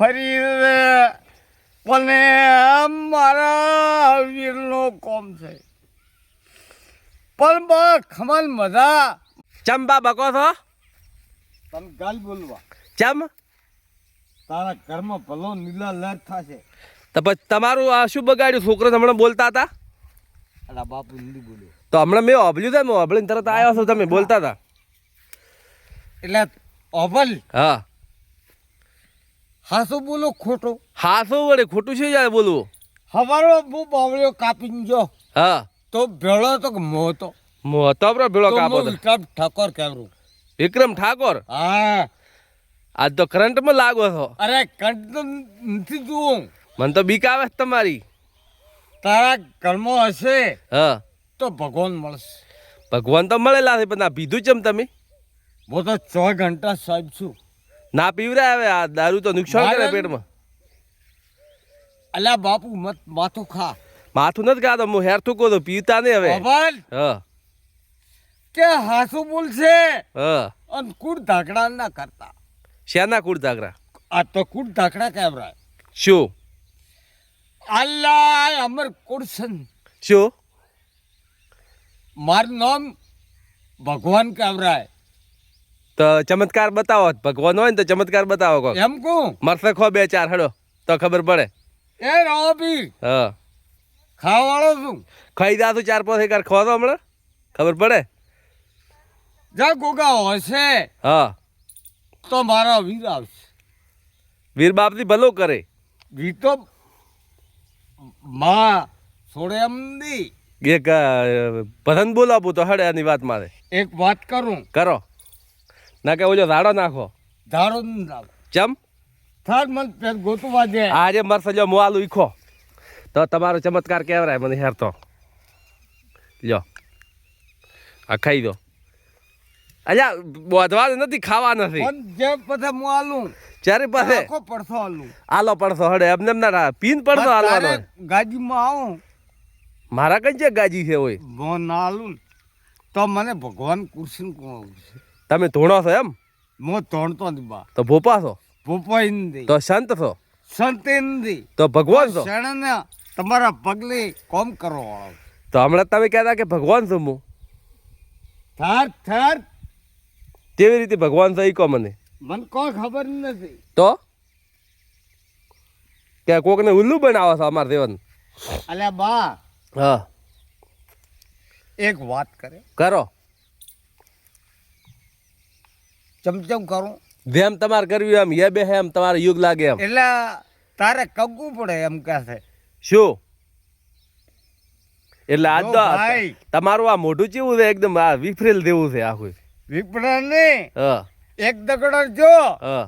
ફરી મને મારા વીરનો કોમ છે. પણ બસ ખમલ મજા. ચમ બા બકો છો? તમે ગાલ બોલવા. ચમ? તારા ઘરમાં ભલો નીલા લર થશે. તો પછી તમારું આ શું બગાડ્યું? છોકરો હમણાં બોલતા હતા? અલા બાપુ હિન્દી બોલ્યો તો હમણાં મેં ઓભલ્યું હતા મેં ઓભળીને તરત આવ્યો છો તમે બોલતા હતા. એટલે અવલ હા. હાસો બોલો ખોટો. હાસો વડે વળે ખોટું છે યાર બોલવું. હવારો બહુ બાવળ્યો કાપી જો હા. તો ભેળો તો મોતો મોતો મોતો ભેળો કાપો તો. વિક્રમ ઠાકોર કેવરો વિક્રમ ઠાકોર? હા. આજ તો કરંટમાં લાગો છો. અરે કરંટ તો નથી જોઉં મને તો બીક આવે તમારી. તારા કર્મો હશે હા. તો ભગવાન મળશે. ભગવાન તો મળેલા છે પણ આ પીધું ચમ તમે? હું તો છ ઘંટા સાહેબ છું. ના પીવરાય હવે આ દારૂ તો નુકસાન કરે પેટમાં. અલ્યા બાપુ મત માથું ખા. માથું નથી ખાતો હું હેર થૂકો તો પીતા નહીં હવે. હા. કે હાસુ બોલશે હા. અન કુડ ધાકડા ના કરતા. શેના કુડ ધાકડા આ તો કુડ ધાકડા કેવરાય શું? અલ્લા અમર કુડસન શું? મારું નામ ભગવાન કેવરાય તો ચમત્કાર બતાવો. ભગવાન હોય ને તો ચમત્કાર બતાવો કો એમ કો મરસે ખો બે ચાર હડો. તો ખબર પડે. એ રોબી હા. ખાવાળો છું. ખાઈ દાતું ચાર પાંચ એકાર ખો તો હમણાં? ખબર પડે? જા ગોગા હશે. હા. તો મારા વીર આવશે. વીર બાપથી ભલો કરે. વીર તો માં છોડે એમ નહીં એક પસંદ બોલાવું તો હડે આની વાત મારે. એક વાત કરું. કરો. ના કે ઓલો ધાડો નાખો. ન લાવ ચમ? થાર મન પેર ગોતવા દે. આજે મરસે જો મોઆલુ ઈખો. તો તમારો ચમત્કાર કેવરાય મને હેર તો લ્યો. આ ખાઈ દો. અલ્યા બોધવા નથી ખાવા નથી. પણ જે પછી હું આલું ચારે પાસે. આખો પડથો આલું. આલો પડશો હડે એમને એમ ના પીન પડશો આલવાનો. ગાજીમાં આવું. મારા કઈ છે ગાજી છે હોય મોન આલું. તો મને ભગવાન કૃષ્ણ કોણ છે તમે ધોણો છો એમ? મો તોડતો નથી બા. તો ભોપા છો? ભોપા નથી તો સંત છો? સંત નથી તો ભગવાન છો? શરણને તમારા પગલે કોમ કરો તો હમણાં તમે કહેતા કે ભગવાન છું હું. થાર થાર. કેવી રીતે ભગવાન થઈ કહો મને? મને કોઈ ખબર નથી. તો? કે કોકને ઉલ્લુ બનાવો છો અમારા દેવન અલ્યા બા હા. એક વાત કરે. કરો. ચમચમ કરું? જેમ તમારે કરવી એમ એ બે એમ તમારે યુગ લાગે એમ. એટલે તારે કગવું પડે એમ કહે છે શું? એટલે આજ તો. તમારું આ મોઢું ચેવું છે? એકદમ આ વિફરેલ દેવું છે આખું. વિપણા નહીં એક દગડો જો હા.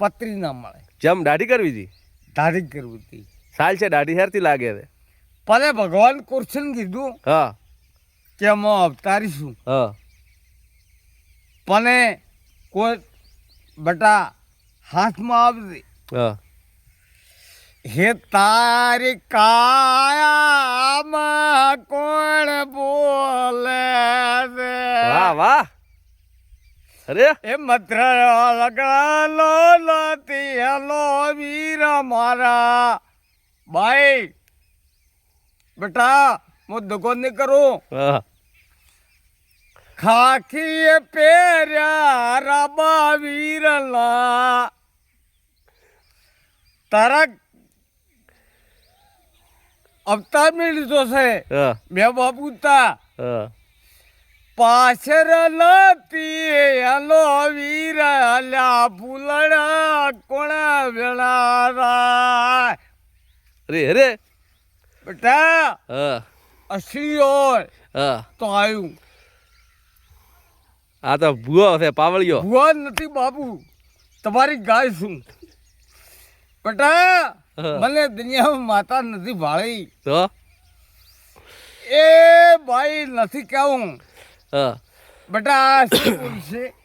પતરી ના મળે. જેમ દાઢી કરવી હતી? દાઢી કરવી હતી. સાલ છે દાઢી હેરથી લાગે છે. ભલે ભગવાન કૃષ્ણ કીધું હા. કે અમે અવતારીશું. હા. પણ કોઈ બટા હાથમાં આવતી. હા. તારી કાયામાં કોણ બોલે વાહ વાહ. અરે. એ મત્ર લગડાલો નથી. હેલો વીર મારા. ભાઈ બેટા હું દુકાન નહીં કરું હા ખાખી પેર્યા રબા વીરલા. તારા અવતાર મેળવ્યો છે. હા. બાપુતા પાછર લતી હલો વીર હલ્યા ફૂલડા કોણા વેળા રે રે બેટા અસલી હોય તો આવ્યું આ તો ભૂવો છે પાવળિયો. ભૂવો નથી બાબુ. તમારી ગાય શું? બેટા. મને દુનિયામાં માતા નથી ભાળી. તો? એ ભાઈ નથી કેવું. હા. બેટા આ બોલશે